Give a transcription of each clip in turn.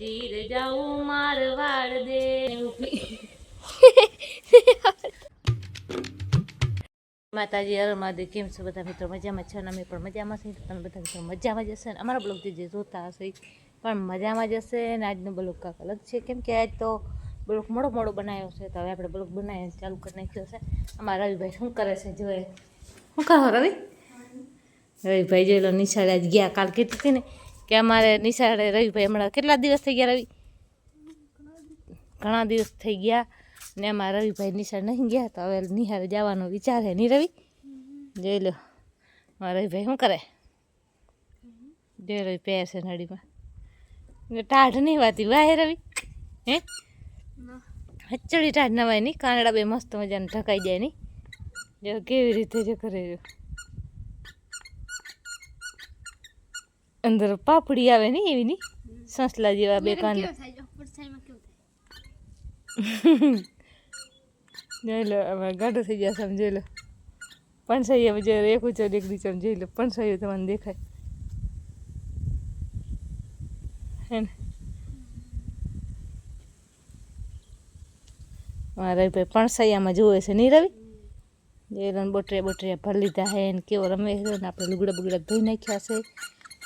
ચીર જાઉં મારવાડ દે. માતાજી હર કેમ છો બધા મિત્રો? મજામાં છે અને અમે પણ મજામાં છીએ. તમે બધા મિત્રો મજામાં જશે ને? અમારા બ્લોગ જે જોતા હશે પણ મજામાં જશે ને? આજનો બ્લોગ કાંક અલગ છે. કેમ કે આજ તો બ્લોગ મોડો મોડો બનાવ્યો છે. તો હવે આપણે બ્લોગ બનાવીને ચાલુ કરી નાખ્યો છે. અમારા રવિભાઈ શું કરે છે જોઈએ શું કરો રવિ? રવિભાઈ જોઈ લો નિશાળે આજ ગયા. કાલ કીધી હતી ને કે અમારે નિશાળે રવિભાઈ હમણાં કેટલા દિવસ થઈ ગયા રવિ? ઘણા દિવસ થઈ ગયા ને એમાં રવિભાઈ નિશાળ નહીં ગયા, તો હવે નિહાળે જવાનો વિચાર છે નહીં રવિ? જોઈ લો, મારા રવિભાઈ શું કરે? જોઈ રવિ પહેર છે નડીમાં ટાઢ નહીં વાતી, વાહે રવિ? હે? હચડી ટાઢ નવાય નહીં કાનડા બે મસ્ત મજાને ઢકાઈ જાય નહીં. જો કેવી રીતે જો કરે અંદર પાપડી આવે ને એવી ની? સંસલા જેવા બે કાન જોઈ લો હવે ગાઢો થઈ ગયા સમજી લો. પણસાઈ હવે જ્યારે એક ઊંચો એક નીચે જોઈ લો. પણસાઈ તમને દેખાય. હે ને? મારા રવિભાઈ પણસાઈયામાં જોવે છે. નહીં રવિ? જે રન બોટરે બોટરે ભરી લીધા હે ને કેવો રમે છે ને આપણે લુગડા બુગડા ધોઈ નાખ્યા છે.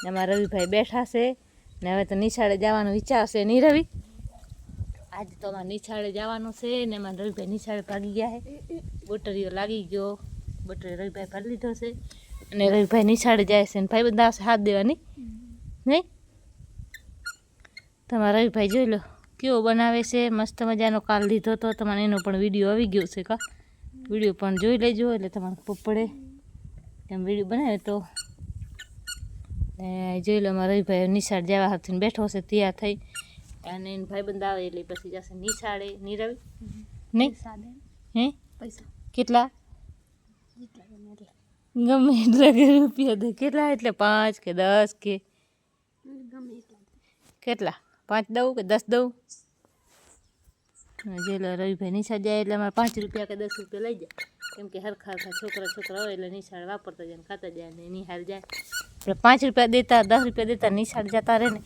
ને અમારા રવિભાઈ બેઠા છે ને હવે તો નિશાળે જવાનો વિચાર છે. નહીં રવિ? આજે તો અમારે નિશાળે જવાનું છે ને એમાં રવિભાઈ નિશાળે ભાગી ગયા છે. બોટરીઓ લાગી ગયો. બોટરી રવિભાઈ ભરી લીધો છે. અને રવિભાઈ નિશાળે જાય છે ને ભાઈ બધા હાથ દેવાની. નહીં તમારા રવિભાઈ જોઈ લો, કેવો બનાવે છે? મસ્ત મજાનો કાલ લીધો તો તમારે એનો પણ વીડિયો આવી ગયો છે કા? વીડિયો પણ જોઈ લેજો એટલે તમારે ખબર પડે એમ વીડિયો બનાવે તો ને જોઈ લો મારા રવિભાઈ નિશાળ જવા હાથીને બેઠો છે તૈયાર થઈ. અને એને ભાઈબંધ આવે એટલે પછી જશે નિશાળે નીરવી? નહીં? હે? પૈસા. કેટલા? ગમે એટલા. કે રૂપિયા દે. કેટલા એટલે પાંચ કે દસ કે? કેટલા? પાંચ દઉં કે દસ દઉં? લો રવિભાઈ નિશાળ જાય એટલે અમારે પાંચ રૂપિયા કે દસ રૂપિયા લઈ જાય. કેમ કે હરખા હરખા છોકરા છોકરા હોય એટલે નિશાળ વાપરતા જાય ખાતા જાય ને નિહાળ જાય. આપણે પાંચ રૂપિયા દેતા, દસ રૂપિયા દેતા, નિશાળ જતા રહે ને,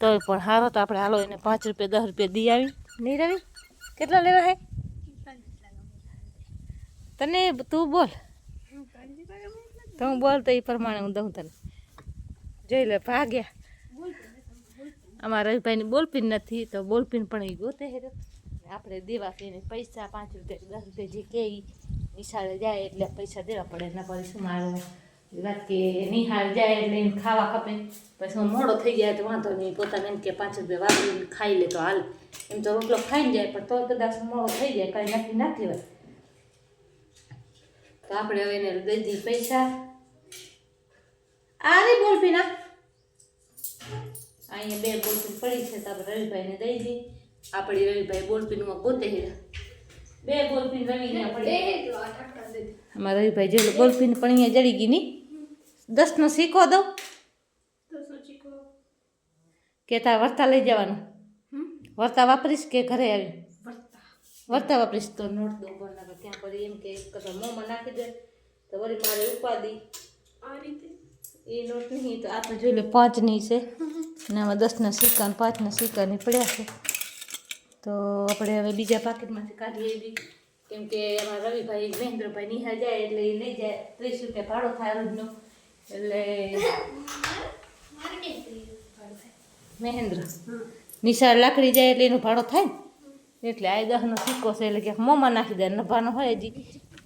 તોય પણ સારો તો આપણે હાલો એને પાંચ રૂપિયા, દસ રૂપિયા દઈ આવી. નહીં રવિ, કેટલા લેવા હે? તને તું બોલ. તો બોલ તો એ પ્રમાણે હું દઉં તને. જોઈ લે, ભાગ્યા. અમારા રવિભાઈની બોલપીન નથી, તો બોલપીન પણ એ ગોતે હે આપણે દેવા કે પૈસા પાંચ રૂપિયા, દસ રૂપિયા જે કે નિશાળે જાય એટલે પૈસા દેવા પડે એના પછી શું મારું કે નિહાળ જાય એટલે એને ખાવા ખપે. પછી હું મોડો થઈ જાય તો વાંધો નહીં પોતાને એમ કે પાંચ રૂપિયા વાપરીને ખાઈ લે તો હાલ. એમ તો રોટલો ખાઈને જાય પણ તો કદાચ મોડો થઈ જાય કાંઈ નક્કી ના કહેવાય તો આપણે હવે એને દઈ પૈસા. આ રે બોલ પીના અહીંયા બે બોલપીન પડી છે તો આપણે રવિભાઈને દઈ દઈએ. આપણી રવિભાઈ બોલપીનમાં પોતે બે બોલપીન રવિ પડી. અમારા રવિભાઈ જે બોલપીન પણ અહીંયા જડી ગઈ નહીં દસનો સિક્કો દઉં? કે તાર વર્તા લઈ જવાનું? વર્તા વાપરીશ કે ઘરે આવી વર્તા. વાપરીશ તો નોટ દઉં પણ ત્યાં ક્યાં પડી એમ કે કદાચ મોંમાં નાખી દે તો વળી મારે ઉપાદી આ રીતે? એ નોટ નહીં તો આ તો જોઈ લે પાંચની છે. ને આમાં દસના સિક્કા અને પાંચના સિક્કાની પડ્યા છે. તો આપણે હવે બીજા પાકીટમાંથી કાઢીએ એવી કેમ કે એમાં રવિભાઈ મહેન્દ્રભાઈ નિહાળ જાય એટલે એ લઈ જાય. ત્રીસ રૂપિયા ભાડો થાય રોજનો. એટલે મહેન્દ્ર. નિશાળ લાકડી જાય એટલે એનો ભાડો થાય ને? એટલે આ દસનો સિક્કો છે એટલે ક્યાંક મોંમાં નાખી દે. નભાનો હોય હજી.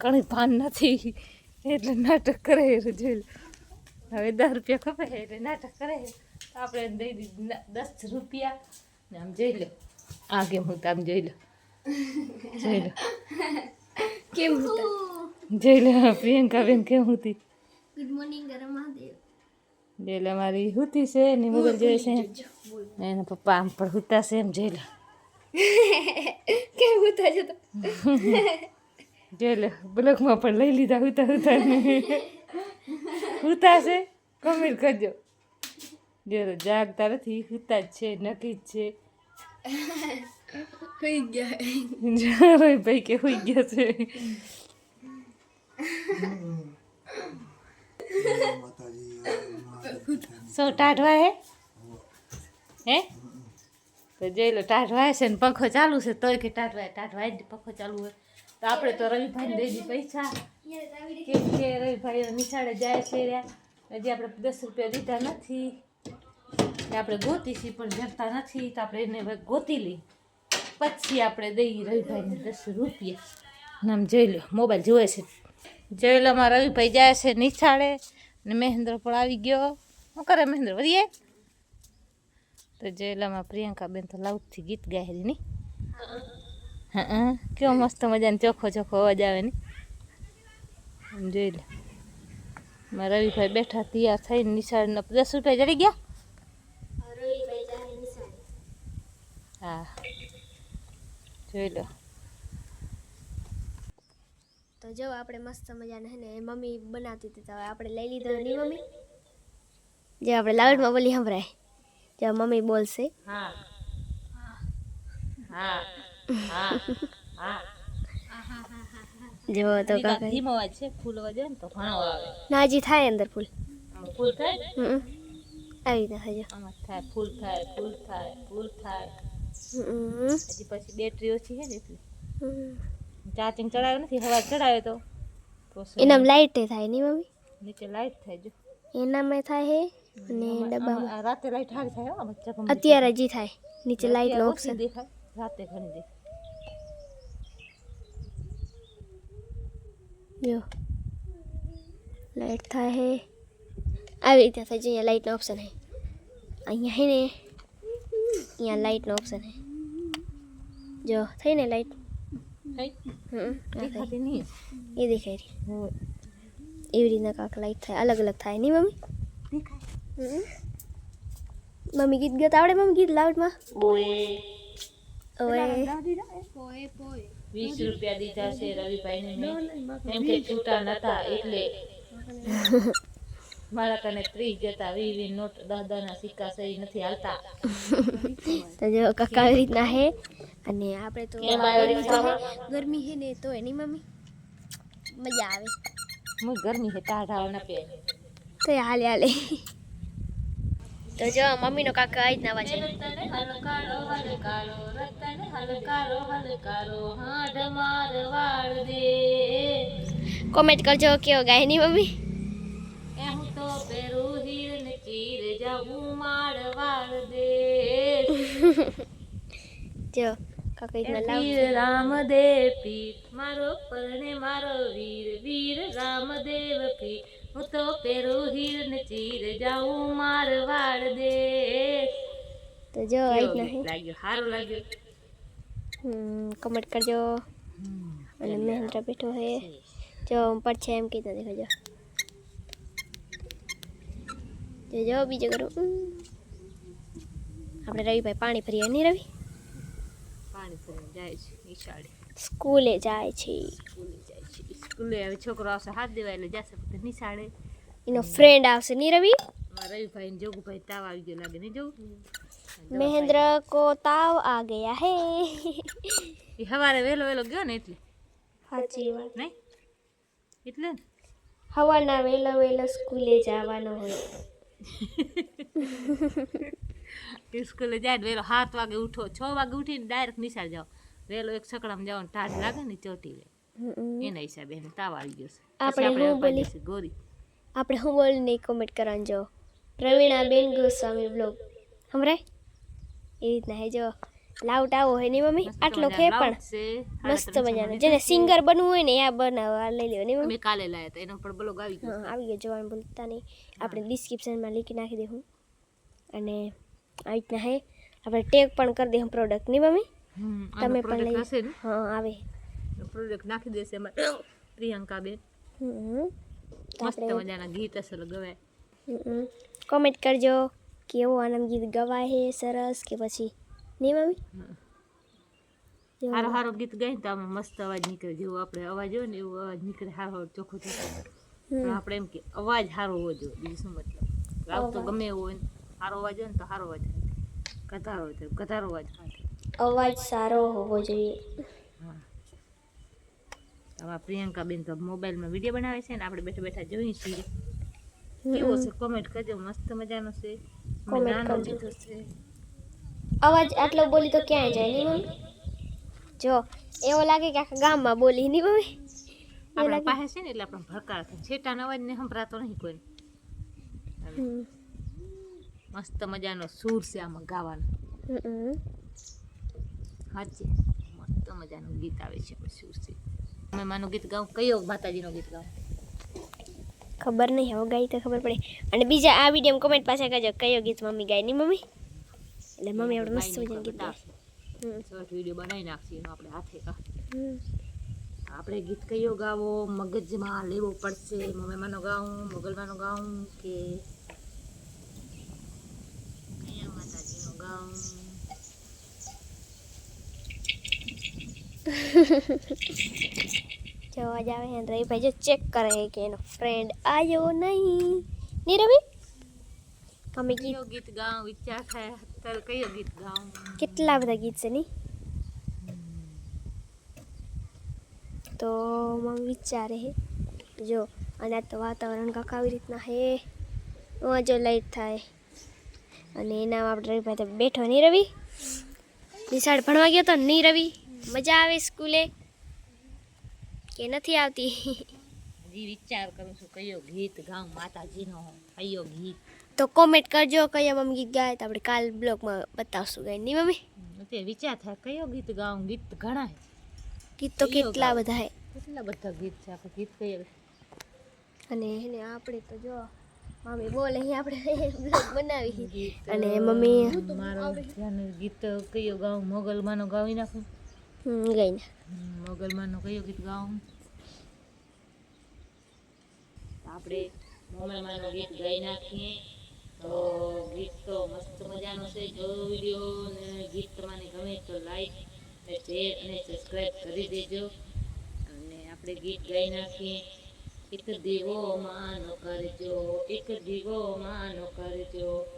ઘણી ભાન નથી. એટલે નાટક કરે જોઈ. હવે દસ રૂપિયા ખપે એટલે નાટક કરે તો આપણે દઈ દીધી. દસ રૂપિયા. ને આમ જોઈ લો. આ કેમ હું આમ જોઈ લો. જોઈ લો. કેમ જોઈ લો પ્રિયંકા બેન કેમ હતી? ગુડ મોર્નિંગ ગરમ મહાદેવ. જોઈ લો મારી હુતી છે એની મોબાઈલ જોઈએ છે. ને એના પપ્પા આમ પણ હુતા છે એમ જોઈ લો કેમ હુતા જતો જોઈ લો બ્લોકમાં પણ લઈ લીધા હુતા હુતા હુતા છે? કમેન્ટ કરજો. જો જાગતા નથી હુતા જ છે નક્કી જ છે. હોઈ ગયા. ભાઈ કે હોઈ ગયા છે. સો ટાઢવા હે? હે? તો જોઈ લો ટાટ છે ને પંખો ચાલુ છે, તોય કે ટાટ વાય ટાટ જ પંખો ચાલુ હોય. તો આપણે તો રવિભાઈને દઈ દી પૈસા. કેમ કે રવિભાઈ નિશાળે જાય છે હજી આપણે દસ રૂપિયા દીધા નથી. આપણે ગોતીશી પણ જડતા નથી, તો આપણે એને ગોતી લઈ પછી આપણે દઈએ રવિભાઈને દસ રૂપિયા. નામ જોઈ લો, મોબાઈલ જોવે છે. જોઈ લો અમારા રવિભાઈ જાય છે નિશાળે અને મહેન્દ્ર પણ આવી ગયો. શું કરે મહેન્દ્ર વધીએ? તો જોયેલામાં પ્રિયંકાબેન તો લાઉડથી ગીત ગાયેલી ની. હા કેવો મસ્ત મજાનો ચોખ્ખો ચોખ્ખો અવાજ આવે ને. જોઈ લે. મારા રવિભાઈ બેઠા તૈયાર થઈને નિશાળના દસ રૂપિયા જડી ગયા. હા. જોઈ લો. તો જો આપણે મસ્ત મજાના હે ને એ મમ્મી બનાવતી હતી તો આપણે લઈ લીધો નહીં મમ્મી. જે આપણે લાઉડમાં બોલી સંભળાય. જો મમ્મી બોલશે. હા. હા. હા. હા. જો તો કાકા. ધીમો અવાજ છે ફૂલ અવાજ ને તો ઘણો આવે. નાજી થાય અંદર ફૂલ. ફૂલ થાય? હમ. આવી રીતે થાય થાય ફૂલ થાય ફૂલ થાય ફૂલ થાય. હજી પછી બેટરી ઓછી છે ને એટલે. હમ. ચાર્જિંગ ચડાવ્યો નથી હવા ચડાવ્યો તો. એનામ લાઈટ થાય નહીં મમ્મી? નીચે લાઈટ થાય જો. એનામાં થાય હે? અને ડબ્બા ડબ્બામાં? રાતે લાઈટ હારી થાય હો, બચ્ચા. અત્યારે હજી થાય. નીચે લાઈટનો ઓપ્શન દેખાય રાતે ઘણી દેખાય. જો. લાઈટ થાય હે. આવી રીતે થાય છે અહીંયા લાઈટનો ઓપ્શન હે. અહીંયા હે ને. અહીંયા લાઈટનો ઓપ્શન હે. જો થઈ ને દેખાતી નહીં એ દેખાય રહી. એવી રીતના કાંક લાઈટ થાય અલગ અલગ થાય નહીં મમ્મી મમ્મી ગીત ગત આવડે મમ્મી ગીત લાઉડમાં ઓએ વીસ રૂપિયા દીધા છે રવિભાઈને એમ કે છૂટા નતા એટલે મારા કને ત્રીસ જતા વી વી નોટ દસ દસ ના સિક્કા સહી નથી હાલતા તો જો કાકા રીતના હે અને આપણે તો? ગરમી હે ને તો એની મમ્મી? મજા આવે. હું ગરમી છે ટાઢા ના પે તો હાલે હાલે. તો જો મમ્મીનો કાકા આજ નાવા છે. હલકારો હલકારો રતન હલકારો હલકારો હાડ માર વાળ દે. કોમેન્ટ કરજો કેવો ગાયની મમ્મી? એ હું તો પેરું હીર ને ચીર જાઉં માળ વાળ દે. જો. વીર રામદેવ પીઠ મારો પરણે મારો વીર વીર રામદેવ પીઠ. હું તો પેરું હીર ને ચીર જાઉં માર વાળ દે. તો જો લાગ્યું? સારું લાગ્યું. હમ કોમેન્ટ કરજો. અને મહેન્દ્ર બેઠો હે. જો પડશે એમ કીધું દેખો જો. બીજો કરું. આપણે રવિભાઈ પાણી ભરીએ નહીં રવિ? પાણી ભરીને જાય છે નિશાળે. સ્કૂલે જાય છે. સ્કૂલે જાય છે. સ્કૂલે હવે છોકરો આવશે હાથ દેવા એટલે જશે પછી નિશાળે. એનો ફ્રેન્ડ આવશે ની રવિ? રવિભાઈ ને જોગુભાઈ તાવ આવી ગયો લાગે નહીં જોવું મહેન્દ્ર કો તાવ આ ગયા હે. એ સવારે વહેલો વહેલો ગયો ને એટલે? સાચી વાત. નહીં એટલે? હવાના વહેલા વહેલો સ્કૂલે જવાનો હોય. સ્કૂલે જાય વહેલો સાત વાગે ઉઠો છ વાગે ઉઠીને ડાયરેક્ટ નિશાળ જાઓ. વહેલો એક સકડામાં જાઓ ને ટાઢ લાગે ને ચોટી લે. એના હિસાબે એને તાવ આવી ગયો છે. આપણે હું બોલી? ગોરી. આપણે હું બોલી નહીં કોમેન્ટ કરવાનું જો. પ્રવીણાબેન ગોસ્વામી બ્લોગ હમરાય એ રીતના હે જો. લાઉટ આવો હોય ને મમ્મી? આટલો ખે પણ. મસ્ત મજાનો. જેને સિંગર બનવું હોય ને આ બનાવવા લઈ લેવો ને મમ્મી? કાલે લાયા હતા. એનો પણ બ્લોગ આવી ગયો આવી ગયો. જોવાનું ભૂલતા નહીં. આપણે ડિસ્ક્રિપ્શનમાં લીખી નાખી દઈશું અને આવી રીતના હે. આપણે ટેગ પણ કરી દઈશું પ્રોડક્ટ નહીં મમ્મી? હમ, તમે આનો પણ product લઈ હશે ને? હા આવે. પ્રોડક્ટ નાખી દેશે એમાં. પ્રિયંકા બેન હમ. તો મસ્ત આપણે મજાના ગીત અસલ ગવાય. હમ. કોમેન્ટ કરજો કેવો આનંદ ગીત ગવાય હે સરસ કે પછી. નહીં મમ્મી? જો. સારો સારો ગીત ગાય ને તો આમાં મસ્ત અવાજ નીકળે જેવો આપણે અવાજ હોય ને એવો અવાજ નીકળે સારો ચોખ્ખો ચોખ્ખો. પણ હમ. આપણે એમ કે અવાજ સારો હોવો જોઈએ બીજું શું મતલબ? આવતો ગમે એવો હોય ને. સારો અવાજ હોય ને તો સારો અવાજ કથારો હોય કથારો અવાજ અવાજ સારો હોવો જોઈએ. હા. આમાં પ્રિયંકા બેન તો મોબાઈલમાં વીડિયો બનાવે છે ને આપણે બેઠા બેઠા જોઈએ છીએ. કેવો છે? કોમેન્ટ કરજો. મસ્ત મજાનો છે. કરજો. છે. અવાજ આટલો બોલી તો ક્યાંય જાય નહીં મમ્મી? જો એવો લાગે કે આખા ગામમાં બોલી નહીં મમ્મી. આપણા પાસે છે ને એટલે આપણે ભરકાર થાય. છેટાનો અવાજ ને સંભળાતો નહીં કોઈ. મસ્ત મજાનો સૂર છે આમાં ગાવાનો. સાચી મસ્ત મજાનું ગીત આવે છે સૂર છે. તમે માનું ગીત ગાઉં કયો માતાજીનું ગીત ગાઉં ખબર નહીં હવે ગાઈ તો ખબર પડે. અને બીજા આ વીડિયો કમેન્ટ પાછા કરજો કયો ગીત મમ્મી ગાય નહીં મમ્મી? એટલે મમ્મી આપણે મસ્ત મજાનું ગીત શોર્ટ વીડિયો બનાવી નાખીએ એનો આપણે હાથે. આપણે ગીત કયો ગાવો? મગજમાં લેવો પડશે. મમ્મીમાંનો ગાઉં મોગલમાંનો ગાઉં કે કયા માતાજીનો ગાઉં જો અવાજ આવે છે રવિભાઈ જો ચેક કરે છે કે એનો ફ્રેન્ડ આવ્યો નહીં. નહીં રવિ? અમે ગીત ગીત ગાઉં? વિચાર થાય. અત્યારે કયો ગીત ગાઉં? કેટલા બધા ગીત છે નહીં? તો મમ્મી વિચારે હે જો અને આ તો વાતાવરણ કાંક આવી રીતના હે જો લાઈટ થાય. અને એનામાં આપણે રવિભાઈ બેઠો નહીં રવિ. નિશાળ ભણવા ગયો તો નહીં રવિ. મજા આવે સ્કૂલે? કે નથી આવતી? હજી વિચાર કરું છું કયો ગીત ગાઉં માતાજીનો કયો ગીત? તો કોમેન્ટ કરજો કયા મમ્મી ગીત ગાય તો આપણે કાલ બ્લોગમાં બતાવશું ગાય નહીં મમ્મી? તે વિચાર થાય કયો ગીત ગાઉં ગીત ઘણા છે. ગીત તો કયો કેટલા ગાવ? બધા હે કેટલા બધા ગીત છે આપણે ગીત કયો અને એને આપણે તો જો મમ્મી બોલે અહીં આપણે બ્લોગ બનાવી. ગીત અને મમ્મી મારો ધ્યાન ગીત કયો ગાઉં મોગલમાંનો ગાવી નાખું. હમ, ગઈ ને. હમ, મોગલમાંનો કયો ગીત ગાઉં? આપણે મોગલમાંનો ગીત ગાઈ નાખીએ. તો ગીત તો મસ્ત મજાનું છે જો વીડિયો ને. ગીત તમને ગમે તો લાઈક ને શેર અને સબસ્ક્રાઈબ કરી દેજો. અને આપણે ગીત ગાઈ નાખીએ. એક દીવો માનો કરજો એક દીવો માનો કરજો.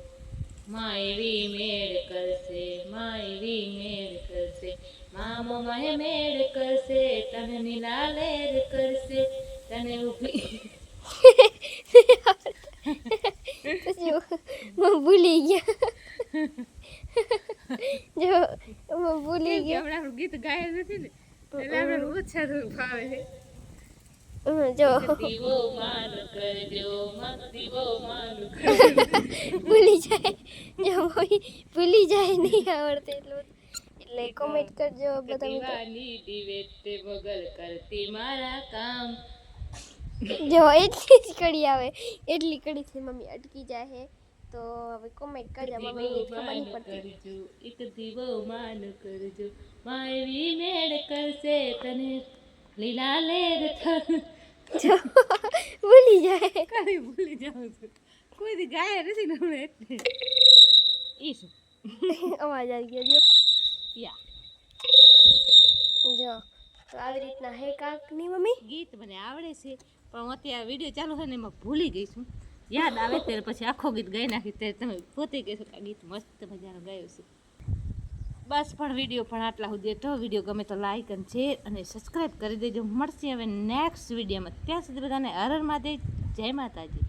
માં એવી મેળ કરશે માં એવી મેળ કરશે મામો માહે મેળ કરશે તને નીલાલેર કરશે તને ઊભી પછી હું ભૂલી ગયા જો હું ભૂલી ગયા હમણાં ગીત ગાય નથી ને એટલે આપણે ઓછા થોડું ફાવે છે હમ, જો દીવો માન કરજો માં દીવો માન ભૂલી જાય જો મમ્મી ભૂલી જાય નહીં આવડતું એટલું એટલે કોમેન્ટ કરજો બધા મિત્રો દીવાની દિવેતે બગલ કરતી મારા કામ જો એટલી જ કડી આવે એટલી કડીથી મમ્મી અટકી જાય છે તો હવે કોમેન્ટ કરજો મમ્મી દીવો ખબર નહીં માન પડતી કરજો એક દીવો માન કરજો માં એવી મેળ કરશે તને લીલા લેર થન જો ભૂલી જાય કઈ ભૂલી જાઉં છું કોઈ દી ગાયા નથી ને હમણાં એટલે ઈ શું અવાજ આવી ગયો જો યા જો તો આવી રીતના હે કાકની મમ્મી ગીત મને આવડે છે પણ હું અત્યારે વીડિયો ચાલુ છે ને એમાં ભૂલી ગઈ છું યાદ આવે ત્યારે પછી આખો ગીત ગાઈ નાખી ત્યારે તમે પોતે કહેશો કે આ ગીત મસ્ત મજાનું ગાયું છે બસ પણ વીડિયો પણ આટલા સુધી તો વીડિયો ગમે તો લાઈક અને શેર અને સબસ્ક્રાઈબ કરી દેજો મળશે હવે નેક્સ્ટ વિડીયોમાં ત્યાં સુધી બધાને અરરમાં દે જય માતાજી